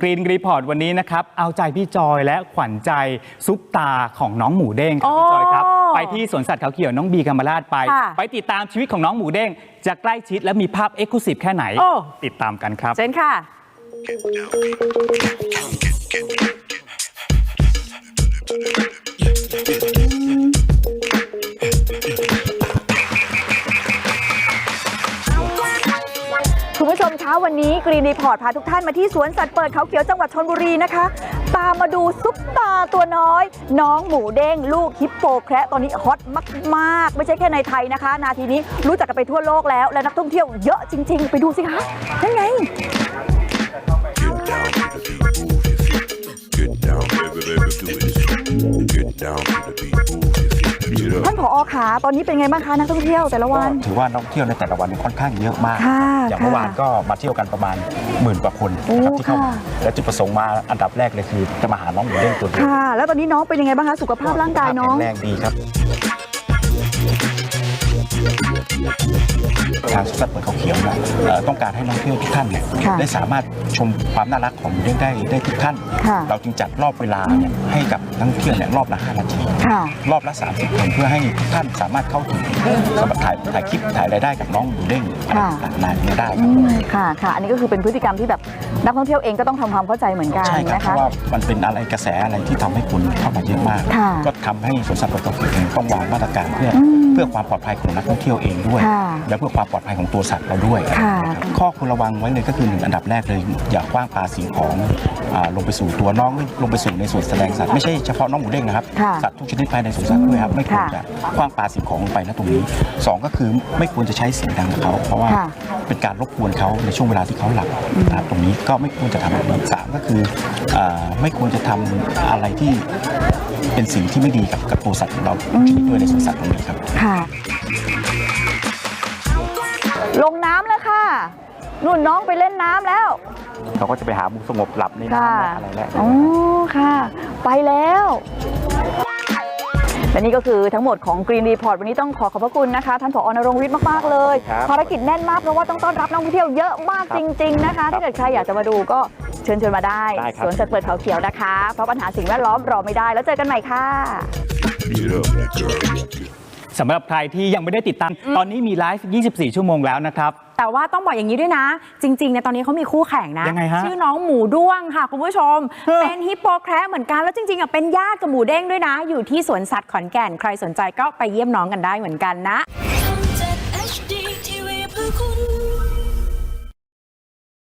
กรีนรีพอร์ตวันนี้นะครับ เอาใจพี่จอยและขวัญใจซุปตาของน้องหมูเด้งครับพี่จอยครับโอ้ไปที่สวนสัตว์เขาเขียวน้องบีกรรมราชไปค่ะไปติดตามชีวิตของน้องหมูเด้ง จะใกล้ชิดและมีภาพเอ็กซ์คลูซีฟแค่ไหนโอ้ติดตามกันครับเชิญค่ะคุ วันนี้กรีนรีพอร์ตพาทุกท่านมาที่สวนสัตว์เปิดเขาเขียวจังหวัดชนบุรีนะคะ ตามมาดูซุปตาตัวน้อย น้องหมูเด้ง ลูกฮิปโปแคระตอนนี้ฮอตมากๆ ไม่ใช่แค่ในไทยนะคะ นาทีนี้รู้จักกันไปทั่วโลกแล้ว และนักท่องเที่ยวเยอะจริง ๆ ไปดูสิคะนั่นไง Get down, baby, baby, do it. Get down to the beat, move your feet. Get up. ท่านผอขาตอนนี้เป็นไงบ้างคะนักท่องเที่ยวแต่ละวัน ถือว่านักท่องเที่ยวในแต่ละวันค่อนข้างเยอะมาก ค่ะ อย่างเมื่อวานค่ะก็มาเที่ยวกันประมาณหมื่นกว่าคนโอ้นะครับที่เข้ามาค่ะและจุดประสงค์มาอันดับแรกเลยคือจะมาหาน้องหมูเด้งตัวเดียวค่ะ แล้วตอนนี้น้องเป็นยังไงบ้างคะสุขภาพร่างกายน้องแข็งแรงดีครับางสวนสัตว์เปิดเขาเขียวเนี่ยเอ่อต้องการให้นักท่องเที่ยวทุกท่านเนี่ยค่ะได้สามารถชมความน่ารักของหมูเด้งได้ได้ทุกท่าน ค่ะเราจึงจัดรอบเวลาเนี่ยให้กับนักท่องเที่ยวเนี่ยรอบละ5นาที ค่ะ รอบละ 30คนเพื่อให้ทุกท่านสามารถเข้าถึงสำหรับถ่ายถ่ายคลิปถ่ายรายได้กับน้องหมูเด้งอะไรค่ะต่างๆเนี่ยได้คอืรับ มค่ะค่ะ อันนี้ก็คือเป็นพฤติกรรมที่แบบนักท่องเที่ยวเองก็ต้องทำความเข้าใจเหมือนกันใช่ครับนะเพคะ ราะว่ามันเป็นอะไรกระแสอะไรที่ทำให้คนเข้ามาเยอะมาก ค่ะก็ทำให้สวนสัตว์เปิดเขาเขียวเองต้องวางมาตรการเพื่ออมเพื่อความปลอดภัยของนักท่องเที่ยวเองด้วย ค่ะและเพื่อความปลอดภัยของตัวสัตว์เราด้วยค่ะนะครับข้อควรระวังไว้เลยก็คือหนึ่งอันดับแรกเลย อย่าคว้างปลาสิ่งของอ่าลงไปสู่ตัวน้องหรือลงไปสู่ในสวนแสดงสัตว์ไม่ใช่เฉพาะน้องหมูเด้งนะครับค่ะสัตว์ทุกชนิดภายในสวนสัตว์ด้วยครับไม่ควรค่ะจะคว้างปลาสิ่งของลงไปนะตรงนี้สองก็คือไม่ควรจะใช้เสียงดังกับเขา เพราะว่าค่ะเป็นการรบกวนเขาในช่วงเวลาที่เขาหลับนะครับตรงนี้ก็ไม่ควรจะทำแบบนี้สามก็คืออาไม่ควรจะทำอะไรที่เป็นสิ่งที่ไม่ดีกับกับตัวสัตว์ของเราทุกชนิดด้วยในสวนสัตว์ตรงนี้ครับค่ะ ลงน้ำแล้วค่ะนุ่นน้องไปเล่นน้ำแล้ว เขาก็จะไปหามุมสงบหลับในค่ะน้ำอะไรแล้วอ๋อค่ะ ไปแล้วและนี่ก็คือทั้งหมดของ Green Report วันนี้ต้องขอขอบพระคุณนะคะ ท่านผอนรงค์ฤทธิ์มาก ๆ เลยครับภารกิจแน่นมากเพราะว่าต้องต้อนรับนักท่องเที่ยวเยอะมากครับจริง ๆ นะคะ ถ้าเกิดใครอยากจะมาดูก็เชิญชวนมาได้ได้ครับสวนสัตว์เปิดเขาเขียวนะคะ เพราะปัญหาสิ่งแวดล้อมรอไม่ได้แล้วเจอกันใหม่ค่ะ Get up, girl. สำหรับใครที่ยังไม่ได้ติดตาม ตอนนี้มีไลฟ์ 24 ชั่วโมงแล้วนะครับ แต่ว่าต้องบอกอย่างนี้ด้วยนะ จริงๆในยตอนนี้เขามีคู่แข่งนะ ยังไงฮะชื่อน้องหมูด้วงค่ะคุณผู้ชมเป็นฮิปโปแคระเหมือนกันแล้วจริงๆอะเป็นญาติกับหมูเด้งด้วยนะ อยู่ที่สวนสัตว์ขอนแก่นใครสนใจก็ไปเยี่ยมน้องกันได้เหมือนกันนะ HD TV เพื่อคุณ